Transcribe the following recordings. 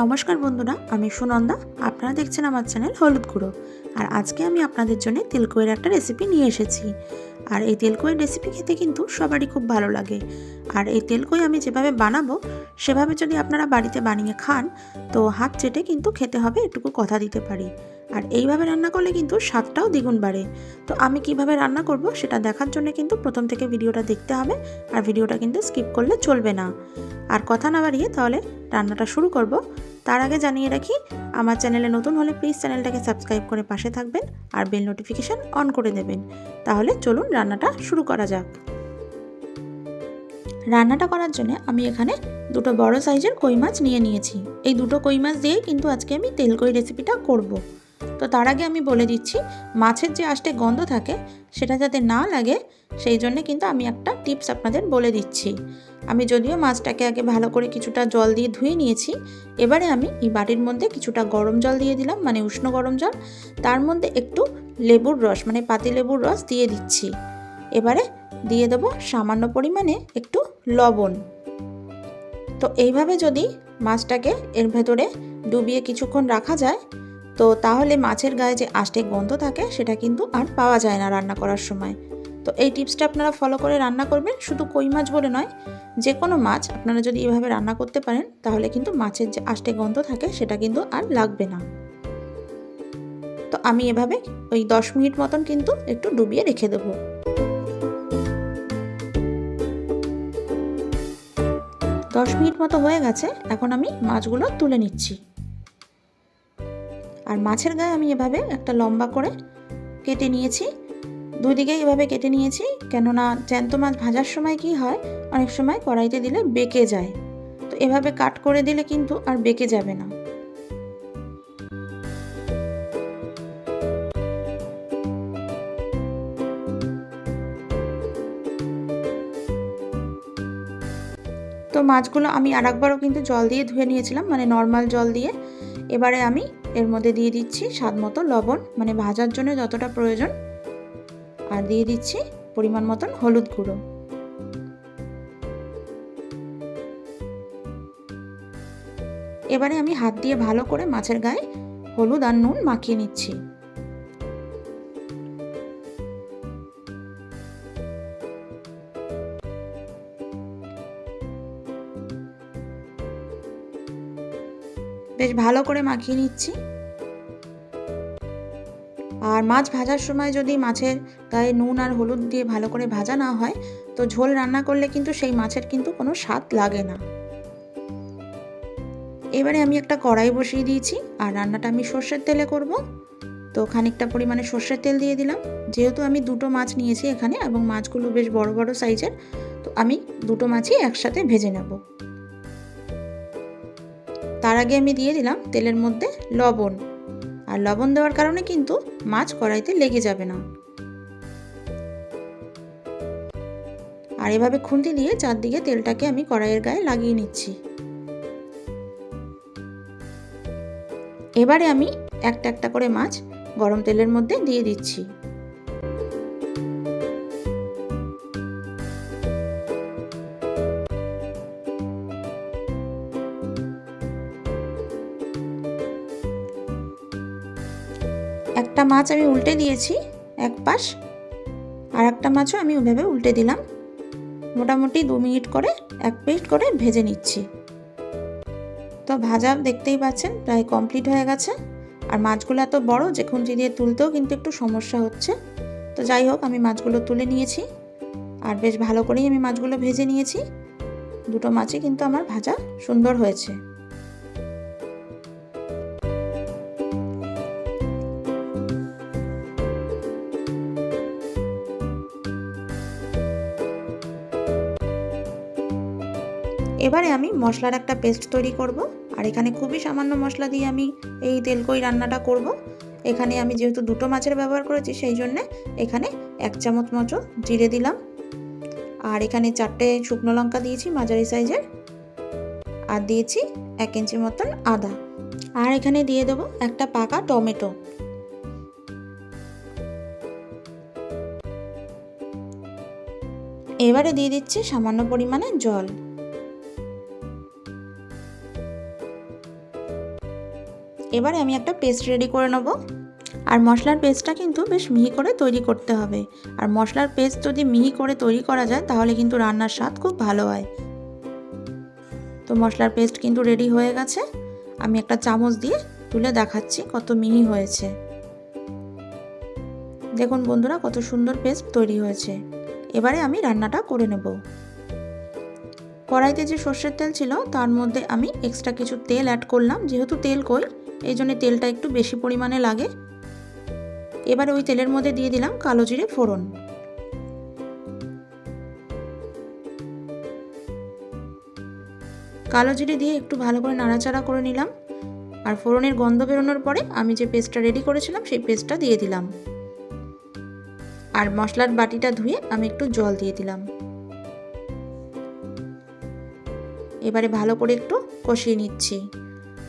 নমস্কার বন্ধুরা, আমি সুনন্দা। আপনারা দেখছেন আমার চ্যানেল হলুদ গুঁড়ো। আর আজকে আমি আপনাদের জন্য তেলকুয়ের একটা রেসিপি নিয়ে এসেছি। আর এই তেলকইয়ের রেসিপি খেতে কিন্তু সবারই খুব ভালো লাগে। আর এই তেলকই আমি যেভাবে বানাবো, সেভাবে যদি আপনারা বাড়িতে বানিয়ে খান, তো হাত চেটে কিন্তু খেতে হবে, এটুকু কথা দিতে পারি। আর এইভাবে রান্না করলে কিন্তু স্বাদটাও দ্বিগুণ বাড়ে। তো আমি কীভাবে রান্না করব, সেটা দেখার জন্য কিন্তু প্রথম থেকে ভিডিওটা দেখতে হবে, আর ভিডিওটা কিন্তু স্কিপ করলে চলবে না। আর কথা না বাড়িয়ে তাহলে রান্নাটা শুরু করব। তার আগে জানিয়ে রাখি, আমার চ্যানেলে নতুন হলে প্লিজ চ্যানেলটাকে সাবস্ক্রাইব করে পাশে থাকবেন আর বেল নোটিফিকেশান অন করে দেবেন। তাহলে চলুন রান্নাটা শুরু করা যাক। রান্নাটা করার জন্য আমি এখানে দুটো বড় সাইজের কই মাছ নিয়ে নিয়েছি। এই দুটো কই মাছ দিয়েই কিন্তু আজকে আমি তেল কই রেসিপিটা করব। তো তার আগে আমি বলে দিচ্ছি, মাছের যে আষ্টে গন্ধ থাকে, সেটা যাতে না লাগে, সেই জন্য কিন্তু আমি একটা টিপস আপনাদের বলে দিচ্ছি। আমি যদিও মাছটাকে আগে ভালো করে কিছুটা জল দিয়ে ধুয়ে নিয়েছি, এবারে আমি এই বাটির মধ্যে কিছুটা গরম জল দিয়ে দিলাম মানে উষ্ণ গরম জল। তার মধ্যে একটু লেবুর রস মানে পাতি লেবুর রস দিয়ে দিচ্ছি। এবারে দিয়ে দেবো সামান্য পরিমাণে একটু লবণ। তো এইভাবে যদি মাছটাকে এর ভেতরে ডুবিয়ে কিছুক্ষণ রাখা যায় তো তাহলে মাছের গায়ে যে আষ্টে গন্ধ থাকে, সেটা কিন্তু আর পাওয়া যায় না রান্না করার সময়। তো এই টিপসটা আপনারা ফলো করে রান্না করবেন, শুধু কই মাছ বলে নয় যে কোনো মাছ আপনারা যদি এভাবে রান্না করতে পারেন, তাহলে কিন্তু মাছের যে আষ্টে গন্ধ থাকে, সেটা কিন্তু আর লাগবে না। তো আমি এভাবে ওই দশ মিনিট মতন কিন্তু একটু ডুবিয়ে রেখে দেবো। দশ মিনিট মতো হয়ে গেছে, এখন আমি মাছগুলো তুলে নিচ্ছি। আর মাছের গায়ে আমি এভাবে একটা লম্বা করে কেটে নিয়েছি। দুই দিকে এভাবে কেটে নিয়েছি, কেননা জ্যান্ত মাছ ভাজার সময় কি হয়? অনেক সময় কড়াইতে দিলে বেঁকে যায়। তো এভাবে কাট করে দিলে কিন্তু আর বেঁকে যাবে না। তো মাছগুলো আমি আর একবারও কিন্তু জল দিয়ে ধুয়ে নিয়েছিলাম মানে নর্মাল জল দিয়ে। এবারে আমি এর মধ্যে দিয়ে দিচ্ছি স্বাদ মতো লবণ মানে ভাজার জন্য যতটা প্রয়োজন। আর দিয়ে দিচ্ছি পরিমাণ মতন হলুদ গুঁড়ো। এবারে আমি হাত দিয়ে ভালো করে মাছের গায়ে হলুদ আর নুন মাখিয়ে নিচ্ছি। বেশ ভালো করে মাখিয়ে নিচ্ছি। আর মাছ ভাজার সময় যদি মাছের গায়ে নুন আর হলুদ দিয়ে ভালো করে ভাজা না হয়, তো ঝোল রান্না করলে কিন্তু সেই মাছের কিন্তু কোনো স্বাদ লাগে না। এবারে আমি একটা কড়াই বসিয়ে দিয়েছি, আর রান্নাটা আমি সর্ষের তেলে করব। তো খানিকটা পরিমাণে সর্ষের তেল দিয়ে দিলাম। যেহেতু আমি দুটো মাছ নিয়েছি এখানে এবং মাছগুলো বেশ বড় বড় সাইজের, তো আমি দুটো মাছই একসাথে ভেজে নেব। তার আগে আমি দিয়ে দিলাম তেলের মধ্যে লবণ। আর লবণ দেওয়ার কারণে কিন্তু মাছ কড়াইতে লেগে যাবে না। আর এভাবে খুন্তি দিয়ে চারদিকে তেলটাকে আমি কড়াইয়ের গায়ে লাগিয়ে নিচ্ছি। এবারে আমি একটা একটা করে মাছ গরম তেলের মধ্যে দিয়ে দিচ্ছি। একটা মাছ আমি উল্টে দিয়েছি এক পাশ, আর একটা মাছও আমি ওইভাবে উল্টে দিলাম। মোটামুটি দু মিনিট করে, এক পিট করে ভেজে নিচ্ছি। তো ভাজা দেখতেই পাচ্ছেন, প্রায় কমপ্লিট হয়ে গেছে। আর মাছগুলো এত বড়, যে খুঁজি দিয়ে তুলতেও কিন্তু একটু সমস্যা হচ্ছে। তো যাই হোক, আমি মাছগুলো তুলে নিয়েছি। আর বেশ ভালো করেই আমি মাছগুলো ভেজে নিয়েছি। দুটো মাছই কিন্তু আমার ভাজা সুন্দর হয়েছে। এবারে আমি মশলার একটা পেস্ট তৈরি করব। আর এখানে খুবই সামান্য মশলা দিয়ে আমি এই তেলকই রান্নাটা করব। এখানে আমি যেহেতু দুটো মাছের ব্যবহার করেছি, সেই জন্যে এখানে এক চামচ মতো জিরে দিলাম। আর এখানে চারটে শুকনো লঙ্কা দিয়েছি মাঝারি সাইজের। আর দিয়েছি এক ইঞ্চি মতন আদা। আর এখানে দিয়ে দেবো একটা পাকা টমেটো। এবারে দিয়ে দিচ্ছি সামান্য পরিমাণে জল। এবারে আমি একটা পেস্ট রেডি করে নেব। আর মশলার পেস্টটা কিন্তু বেশ মিহি করে তৈরি করতে হবে। আর মশলার পেস্ট যদি মিহি করে তৈরি করা যায়, তাহলে কিন্তু রান্নার স্বাদ খুব ভালো হয়। তো মশলার পেস্ট কিন্তু রেডি হয়ে গেছে। আমি একটা চামচ দিয়ে তুলে দেখাচ্ছি কত মিহি হয়েছে। দেখুন বন্ধুরা, কত সুন্দর পেস্ট তৈরি হয়েছে। এবারে আমি রান্নাটা করে নেব। কড়াইতে যে সর্ষের তেল ছিল, তার মধ্যে আমি এক্সট্রা কিছু তেল অ্যাড করলাম। যেহেতু তেল কই এই জন্য তেলটা একটু বেশি পরিমাণে লাগে। এবার ওই তেলের মধ্যে দিয়ে দিলাম কালো জিরে ফোড়ন। কালো জিরে দিয়ে একটু ভালো করে নাড়াচাড়া করে নিলাম। আর ফোড়নের গন্ধ বেরোনোর পরে আমি যে পেস্টটা রেডি করেছিলাম সেই পেস্টটা দিয়ে দিলাম। আর মশলার বাটিটা ধুয়ে আমি একটু জল দিয়ে দিলাম। এবারে ভালো করে একটু কষিয়ে নিচ্ছি।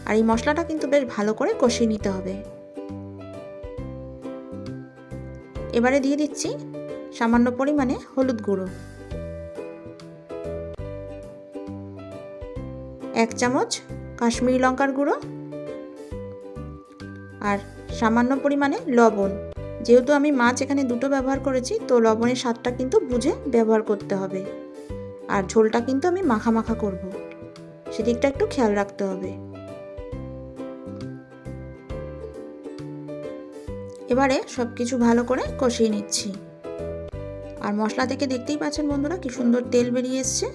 আর এই মশলাটা কিন্তু বেশ ভালো করে কষিয়ে নিতে হবে। এবারে দিয়ে দিচ্ছি সামান্য পরিমাণে হলুদ গুঁড়ো। এক চামচ কাশ্মীরি লঙ্কার গুঁড়ো আর সামান্য পরিমাণে লবণ। যেহেতু আমি মাছ এখানে দুটো ব্যবহার করেছি, তো লবণের স্বাদটা কিন্তু বুঝে ব্যবহার করতে হবে। আর ঝোলটা কিন্তু আমি মাখা মাখা করব। সেদিকটা একটু খেয়াল রাখতে হবে। এবারে সব কিছু ভালো করে কষিয়ে নিচ্ছি। আর মশলা থেকে দেখতেই পাচ্ছেন বন্ধুরা কি সুন্দর তেল বেরিয়ে এসছে।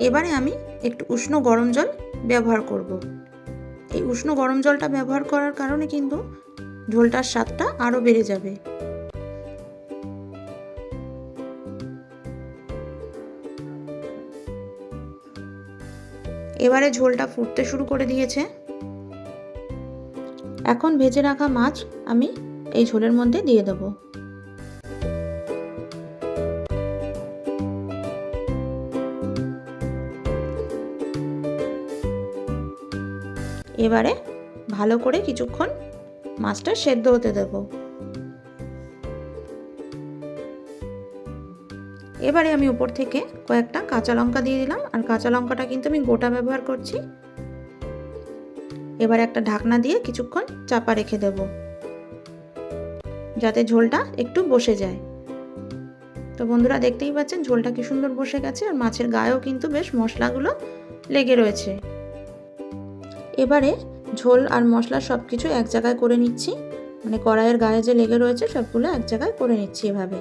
এবারে আমি একটু উষ্ণ গরম জল ব্যবহার করব। এই উষ্ণ গরম জলটা ব্যবহার করার কারণে কিন্তু ঝোলটার স্বাদটা আরও বেড়ে যাবে। এবারে ঝোলটা ফুটতে শুরু করে দিয়েছে। এখন ভেজে রাখা মাছ আমি এই ঝোলের মধ্যে দিয়ে দেবো। এবারে ভালো করে কিছুক্ষণ মাছটা সেদ্ধ হতে দেব। এবারে আমি উপর থেকে কয়েকটা কাঁচা লঙ্কা দিয়ে দিলাম, আর কাঁচা লঙ্কাটা কিন্তু আমি গোটা ব্যবহার করছি। এবারে একটা ঢাকনা দিয়ে কিছুক্ষণ চাপা রেখে দেব, যাতে ঝোলটা একটু বসে যায়। তো বন্ধুরা, দেখতেই পাচ্ছেন ঝোলটা কি সুন্দর বসে গেছে, আর মাছের গায়েও কিন্তু বেশ মশলাগুলো লেগে রয়েছে। এবারে ঝোল আর মশলা সব কিছু এক জায়গায় করে নিচ্ছি মানে কড়াইয়ের গায়ে যে লেগে রয়েছে সবগুলো এক জায়গায় করে নিচ্ছি এভাবে।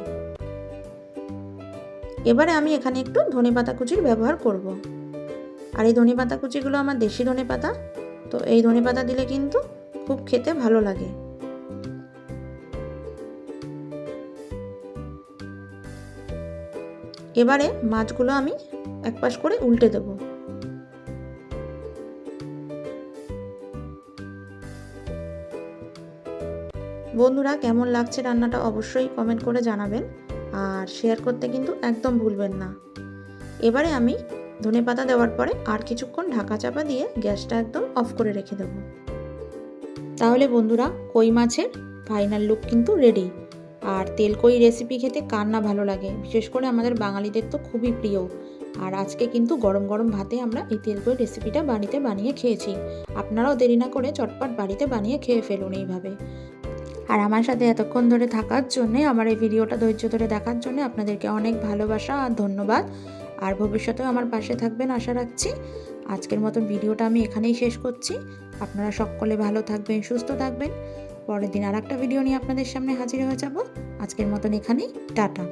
এবারে আমি এখানে একটু ধনে পাতা কুচির ব্যবহার করব। আর এই ধনে পাতা কুচিগুলো আমার দেশি ধনে পাতা, তো এই ধনে পাতা দিলে কিন্তু খুব খেতে ভালো লাগে। এবারে মাছগুলো আমি এক পাশ করে উল্টে দেবো। বন্ধুরা, কেমন লাগছে রান্নাটা অবশ্যই কমেন্ট করে জানাবেন। আর শেয়ার করতে কিন্তু একদম ভুলবেন না। এবারে আমি ধনে পাতা দেওয়ার পরে আর কিছুক্ষণ ঢাকা চাপা দিয়ে গ্যাসটা একদম অফ করে রেখে দেব। তাহলে বন্ধুরা, কই মাছের ফাইনাল লুক কিন্তু রেডি আর তেলকই রেসিপি খেতে কার না ভালো লাগে? বিশেষ করে আমাদের বাঙালিদের তো খুবই প্রিয়। আর আজকে কিন্তু গরম গরম ভাতে আমরা এই তেলকই রেসিপিটা বাড়িতে বানিয়ে খেয়েছি। আপনারাও দেরি না করে চটপট বাড়িতে বানিয়ে খেয়ে ফেলুন এইভাবে। আর আমার সাথে এতক্ষণ ধরে থাকার জন্যে, আমার এই ভিডিওটা ধৈর্য ধরে দেখার জন্য আপনাদেরকে অনেক ভালোবাসা আর ধন্যবাদ। আর ভবিষ্যতেও আমার পাশে থাকবেন আশা রাখছি। আজকের মতন ভিডিওটা আমি এখানেই শেষ করছি। আপনারা সকলে ভালো থাকবেন, সুস্থ থাকবেন। পরের দিন আর একটা ভিডিও নিয়ে আপনাদের সামনে হাজির হয়ে যাব। আজকের মতন এখানেই, টাটা।